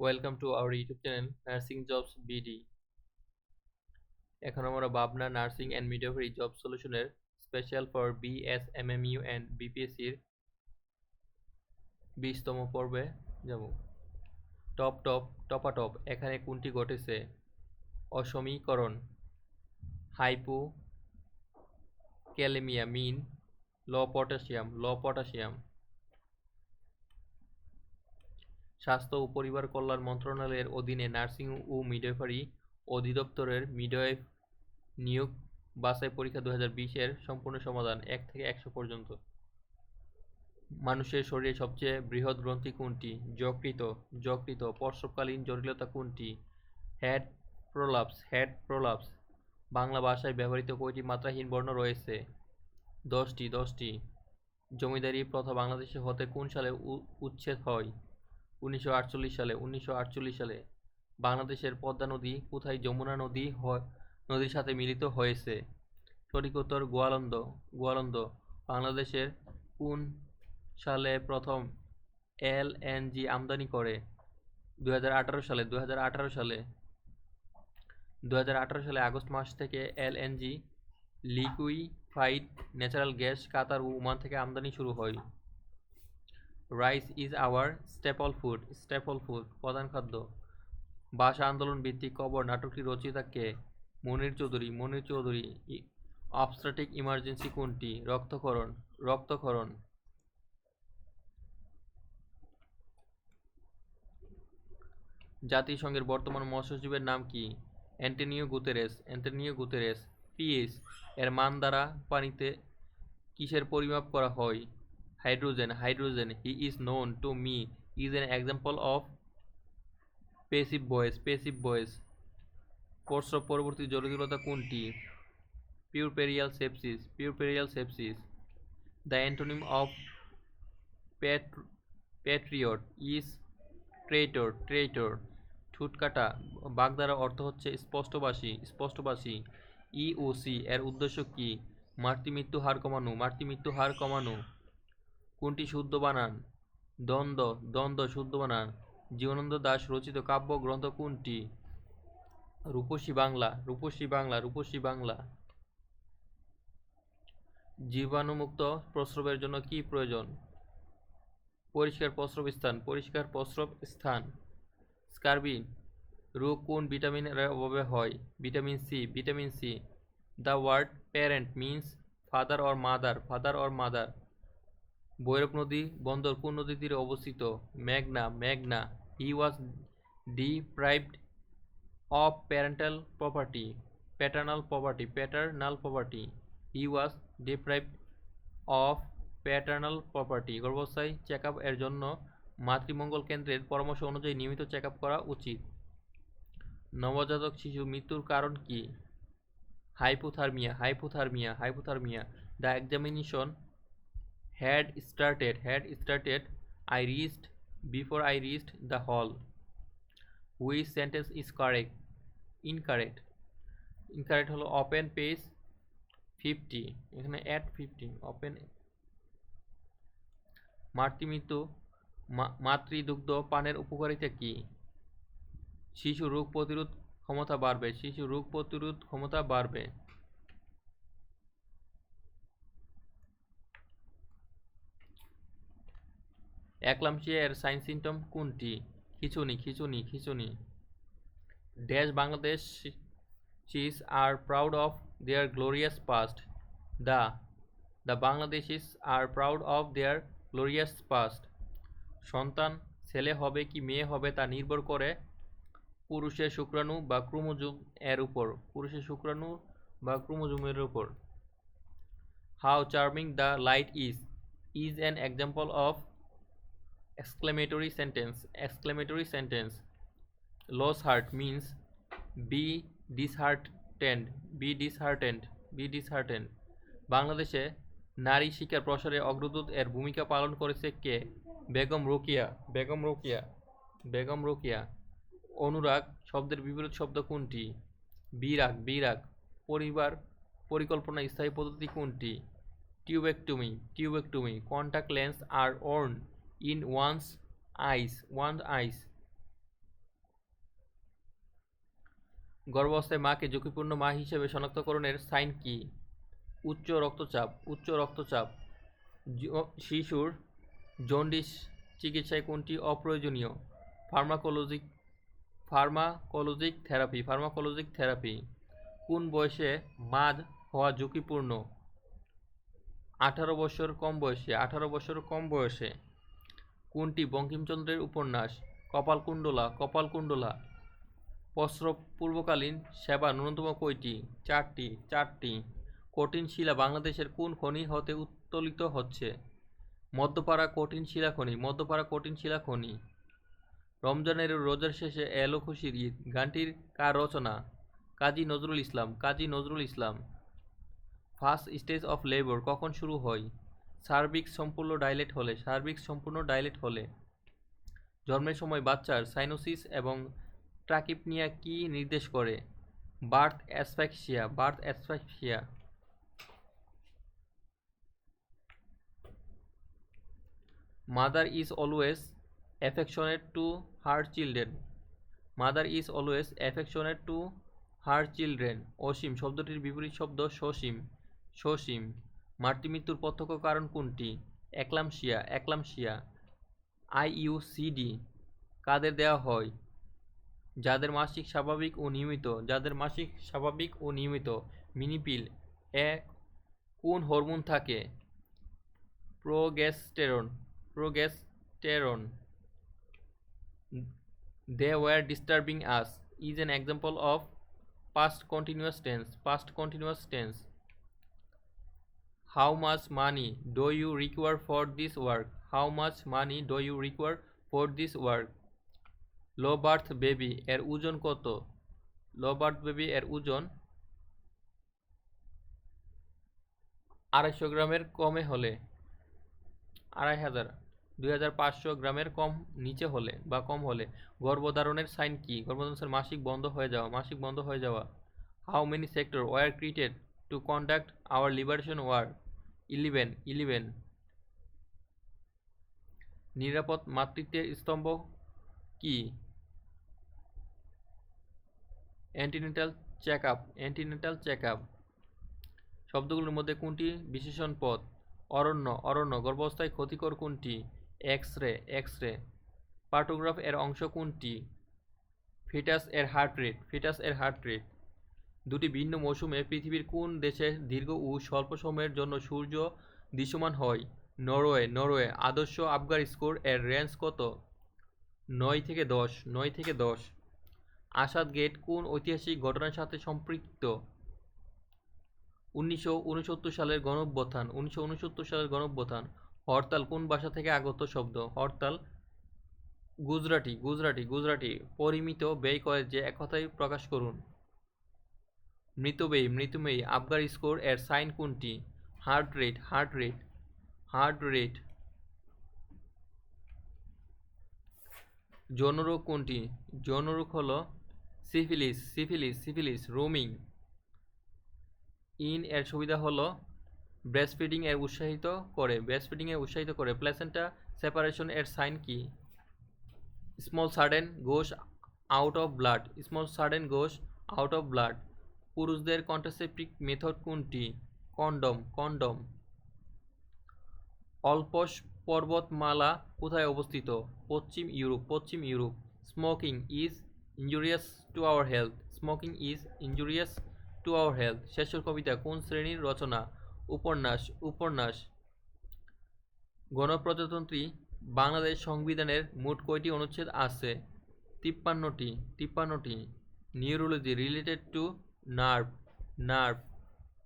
Welcome to our YouTube channel nursing jobs BD এখন আমরা ভাবনা নার্সিং অ্যান্ড মিডওয়াইফারি জব সলিউশনের স্পেশাল ফর বিএসএমএমইউ অ্যান্ড বিপিএসসির বিশতম পর্বে যাব। টপ টপ টপাটপ এখানে কোনটি ঘটেছে? অসমীকরণ hypokalemia mean low potassium low potassium স্বাস্থ্য ও পরিবার কল্যাণ মন্ত্রণালয়ের অধীনে নার্সিং ও মিডওয়াইফারি অধিদপ্তরের মিডওয়াইফ নিয়োগ বাছাই পরীক্ষা দু হাজার বিশের সম্পূর্ণ সমাধান এক থেকে একশো পর্যন্ত। মানুষের শরীরে সবচেয়ে বৃহৎ গ্রন্থি কোনটি? যকৃত যকৃত প্রসবকালীন জটিলতা কোনটি? Head prolapse. Head prolapse. Bangla ভাষায় ব্যবহৃত কয়টি মাত্রাহীন বর্ণ রয়েছে? দশটি। দশটি। জমিদারি প্রথা বাংলাদেশে হতে কোন সালে উচ্ছেদ হয়? উনিশশো আটচল্লিশ সালে, উনিশশো আটচল্লিশ সালে বাংলাদেশের পদ্মা নদী কোথায়? যমুনা নদী নদীর সাথে মিলিত হয়েছে। সঠিক উত্তর গোয়ালন্দ। গোয়ালন্দ, বাংলাদেশের কোন সালে প্রথম এল এলএনজি আমদানি করে? দুহাজার আঠারো সালে দু হাজার আঠারো সালে দু হাজার আঠারো সালে আগস্ট মাস থেকে L LNG liquefied natural gas, Qatar ও ওমান থেকে আমদানি শুরু হয়। Rice is our staple food staple food প্রধান খাদ্য। ভাষা আন্দোলন ভিত্তিক কবর নাটকটি রচিতা কে? মনির চৌধুরী। মনির চৌধুরী অবস্ট্রাটিক ইমার্জেন্সি কোনটি? রক্তক্ষরণ রক্তক্ষরণ। জাতিসংঘের বর্তমান মহাসচিবের নাম কি? Antonio Guterres. Antonio Guterres pH এর মান দ্বারা পানিতে কিসের পরিমাপ করা হয়? Hydrogen hydrogen he is known to me is an example of passive voice passive voice প্রস্রব পরবর্তী জটিলতা কোনটি? Puerperal sepsis puerperal sepsis the antonym of patriot is traitor traitor ঠুটকাটা বাগধারা অর্থ হচ্ছে স্পষ্টবাসী স্পষ্টবাসী। ইওসি এর উদ্দেশ্য কি? মাতৃমৃত্যু হার কমানো, মাতৃমৃত্যু হার কমানো। কোনটি শুদ্ধ বানান? দ্বন্দ্ব দ্বন্দ্ব শুদ্ধ বানান। জীবনানন্দ দাশ রচিত কাব্য গ্রন্থ কোনটি? রূপসী বাংলা রূপসী বাংলা রূপসী বাংলা। জীবাণুমুক্ত প্রস্রবের জন্য কি প্রয়োজন? পরিষ্কার প্রস্রব স্থান, পরিষ্কার প্রস্রব স্থান। স্কারবিন, রোগ কোন ভিটামিনের অভাবে হয়? Vitamin C vitamin C. The word parent means father or mother, father or mother. Bhairab নদী বন্দর কোন নদীর তীরে অবস্থিত? মেঘনা মেঘনা হি ওয়াজ deprived of parental property paternal property paternal property he was deprived of paternal property গর্ভাশয় check এর জন্য মাতৃমঙ্গল কেন্দ্রের পরামর্শ অনুযায়ী নিয়মিত চেক করা উচিত। নবজাতক শিশু মৃত্যুর কারণ কি? Hypothermia hypothermia hypothermia the examination had started had started i reached before i reached the hall which sentence is correct incorrect incorrect হলো open page 50 এখানে at 50 open মাতৃমৃত্যু মাতৃদুগ্ধ পানের উপকারিতা কি শিশু রোগ প্রতিরোধ ক্ষমতা বাড়বে শিশু রোগ প্রতিরোধ ক্ষমতা বাড়বে একলামশিয়া এর সাইন সিমটম কোনটি? খিচুনি খিচুনি খিচুনি। Dash Bangladeshis are proud of their glorious past the the Bangladeshis are proud of their glorious past সন্তান, ছেলে হবে কি মেয়ে হবে তা নির্ভর করে পুরুষের শুক্রাণু বা ক্রোমোজোম এর উপর। পুরুষের শুক্রাণু বা ক্রোমোজোমের উপর। How charming the light is is an example of exclamatory sentence exclamatory sentence. Lost heart means be disheartened be disheartened be disheartened. বাংলাদেশে নারী শিক্ষার প্রসারে অগ্রদূত এর ভূমিকা পালন করেছে কে? বেগম রোকিয়া বেগম রোকিয়া বেগম রোকিয়া। অনুরাগ শব্দের বিপরীত শব্দ কোনটি? বিরাগ বিরাগ। পরিবার পরিকল্পনা স্থায়ী পদ্ধতি কোনটি? Tubectomy tubectomy. Contact lens are worn in one's eyes one's eyes. গর্ভাবস্থায় মাকে ঝুঁকিপূর্ণ মা হিসেবে শনাক্তকরণের সাইন কি? উচ্চ রক্তচাপ উচ্চ রক্তচাপ। শিশুর জন্ডিস চিকিৎসায় কোনটি অপ্রয়োজনীয়? Pharmacologic pharmacologic therapy pharmacologic therapy. কোন বয়সে মাদ হওয়া ঝুঁকিপূর্ণ? আঠারো বছর কম বয়সে, আঠারো বছর কম বয়সে। কোনটি বঙ্কিমচন্দ্রের উপন্যাস? কপালকুণ্ডলা কপালকুণ্ডলা। প্রস্রব পূর্বকালীন সেবা ন্যূনতম কয়টি? চারটি চারটি। কঠিন শিলা বাংলাদেশের কোন খনি হতে উত্তোলিত হচ্ছে? মধ্যপাড়া কঠিন শিলা খনি, মধ্যপাড়া কঠিন শিলা খনি। রমজানের রোজার শেষে এলো খুশির ঈদ, গানটির কার রচনা? Kazi Nazrul Islam, Kazi Nazrul Islam. First stage of labour কখন শুরু হয়? সার্বিক সম্পূর্ণ ডাইলেট হলে, সার্বিক সম্পূর্ণ ডাইলেট হলে জন্মের সময় বাচ্চার সাইনোসিস এবং ট্রাকিপনিয়া কি নির্দেশ করে? Birth asphyxia birth asphyxia. Mother is always affectionate to her children. Mother is always affectionate to her children. অসীম, শব্দটির বিপরীত শব্দ সসীম সসীম। মাতৃমৃত্যুর প্রত্যক্ষ কারণ কোনটি? একলামশিয়া একলামশিয়া। আইইউসিডি, কাদের দেওয়া হয়? যাদের মাসিক, স্বাভাবিক ও নিয়মিত। যাদের মাসিক, স্বাভাবিক ও নিয়মিত। মিনিপিল, এ, কোন হরমোন থাকে? Progesterone progesterone. They were disturbing us. Is an example of past continuous tense past continuous tense how much money do you require for this work how much money do you require for this work low birth baby এর ওজন কত? লো birth baby এর ওজন আড়াইশো গ্রামের কমে হলে, আড়াই হাজার দুই হাজার পাঁচশো গ্রামের কম নিচে হলে বা কম হলে, গর্ভধারণের সাইন কি? গর্ভধারণের মাসিক বন্ধ হয়ে যাওয়া, মাসিক বন্ধ হয়ে যাওয়া। How many sector were created to conduct our liberation war eleven eleven. নিরাপদ মাতৃত্বের স্তম্ভ কি? Antenatal check up antenatal check up শব্দগুলোর মধ্যে কোনটি? বিশেষণ পদ অরণ্য অরণ্য, গর্ভাবস্থায় ক্ষতিকর কোনটি? এক্স রে এক্স রে পার্টোগ্রাফ এর অংশ কোনটি? ফিটাস এর হার্ট রেট, ফিটাস এর হার্ট রেট। দুটি ভিন্ন মৌসুমে পৃথিবীর কোন দেশে দীর্ঘ ও স্বল্প সময়ের জন্য সূর্য দৃশ্যমান হয়? নরওয়ে নরওয়ে, আদর্শ আবগার স্কোর এর রেঞ্জ কত? নয় থেকে দশ, নয় থেকে দশ। আসাদ গেট কোন ঐতিহাসিক ঘটনার সাথে সম্পৃক্ত? উনিশশো উনসত্তর সালের গণঅভ্যুত্থান, উনিশশো সালের গণঅভ্যুত্থান। হরতাল কোন ভাষা থেকে আগত শব্দ? হরতাল গুজরাটি গুজরাটি গুজরাটি। পরিমিত ব্যয় করে যে একথাই প্রকাশ করুন। মৃতব্যয়ী মৃতব্যয়ী আবগার স্কোর এর সাইন কোনটি? Heart rate heart rate heart rate. যৌনরোগ কোনটি? যৌনরোগ হলো syphilis syphilis syphilis, roaming. In এর সুবিধা হলো ব্রেস্ট ফিডিং এর উৎসাহিত করে ব্রেস্ট ফিডিং এর উৎসাহিত করে। প্লেসেন্টা সেপারেশন এর সাইন কি? Small sudden gush out of blood, small sudden gush out of blood. পুরুষদের কন্ট্রাসেপ্টিক মেথড কোনটি? Condom condom. অল্পস পর্বতমালা কোথায় অবস্থিত? পশ্চিম Europe Paschim Europe. Smoking is injurious to our health. Smoking is injurious to our health. Shesher Kobita কোন শ্রেণির রচনা? উপন্যাস উপন্যাস। গণপ্রজাতন্ত্রী বাংলাদেশ সংবিধানের মোট কয়টি অনুচ্ছেদ আছে? তিপ্পান্নটি তিপ্পান্নটি। Neurology related to nerve nerve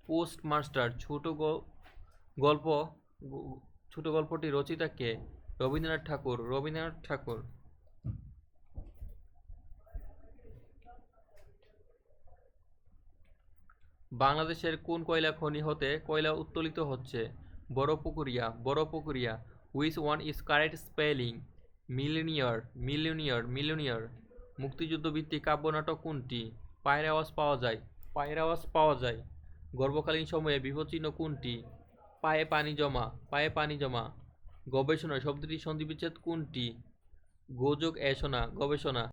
post master ছোট গল্প ছোট গল্পটি রচিতা কে? রবীন্দ্রনাথ ঠাকুর রবীন্দ্রনাথ ঠাকুর। বাংলাদেশের কোন কয়লা খনি হতে কয়লা উত্তোলিত হচ্ছে? Barapukuria Barapukuria which one is correct spelling millionaire millionaire millionaire. মুক্তিযুদ্ধ ভিত্তিক কাব্যনাটক কোনটি? পায়ের আওয়াজ পাওয়া যায়। পায়ের আওয়াজ পাওয়া যায়। গর্ভকালীন সময়ে বিপদচিহ্ন কোনটি? পায়ে পানি জমা, পায়ে পানি জমা। গবেষণা শব্দটি সন্ধিবিচ্ছেদ কোনটি? গোযোগ এসনা, গবেষণা।